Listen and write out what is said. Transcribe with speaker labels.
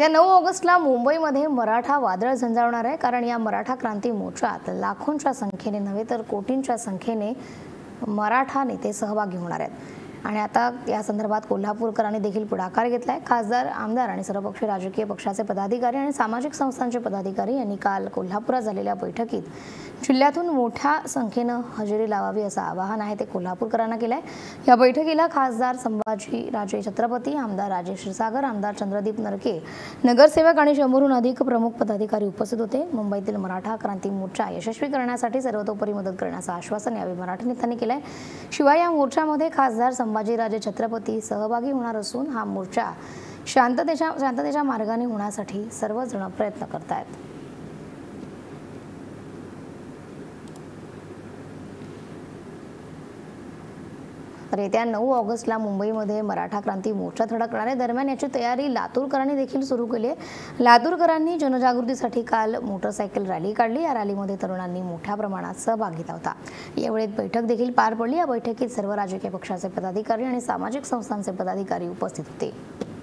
Speaker 1: या नऊ ऑगस्टला मुंबईमध्ये मराठा वादळ झंजावणार आहे. कारण या मराठा क्रांती मोर्चात लाखोंच्या संख्येने नव्हे तर कोटींच्या संख्येने मराठा नेते सहभागी होणार आहेत. आणि आता या संदर्भात कोल्हापूरकरांनी देखील पुढाकार घेतलाय. खासदार आमदार आणि सर्वपक्षीय राजकीय पक्षाचे पदाधिकारी आणि सामाजिक संस्थांचे पदाधिकारी यांनी काल कोल्हापुरात झालेल्या बैठकीत जिल्ह्यातून मोठ्या संख्येनं हजेरी लावावी असं आवाहन आहे ते कोल्हापूरकरांना केलं आहे या बैठकीला खासदार संभाजी राजे छत्रपती आमदार राजेश क्षीरसागर आमदार चंद्रदीप नरके नगरसेवक आणि शंभरहून अधिक प्रमुख पदाधिकारी उपस्थित होते. मुंबईतील मराठा क्रांती मोर्चा यशस्वी करण्यासाठी सर्वतोपरी मदत करण्याचं आश्वासन यावेळी मराठा नेत्यांनी केलं आहे शिवाय या मोर्चामध्ये खासदार संभाजीराजे छत्रपती सहभागी होणार असून हा मोर्चा शांततेच्या शांततेच्या मार्गाने होण्यासाठी सर्वजण प्रयत्न करत आहेत तर येत्या नऊ ऑगस्टला मुंबईमध्ये मराठा क्रांती मोर्चा थडकणार आहे. दरम्यान याची तयारी लातूरकरांनी देखील सुरू केली आहे. लातूरकरांनी जनजागृतीसाठी काल मोटरसायकल रॅली काढली. या रॅलीमध्ये तरुणांनी मोठ्या प्रमाणात सहभाग घेतला होता. यावेळी बैठक देखील पार पडली. या बैठकीत सर्व राजकीय पक्षाचे पदाधिकारी आणि सामाजिक संस्थांचे पदाधिकारी उपस्थित होते.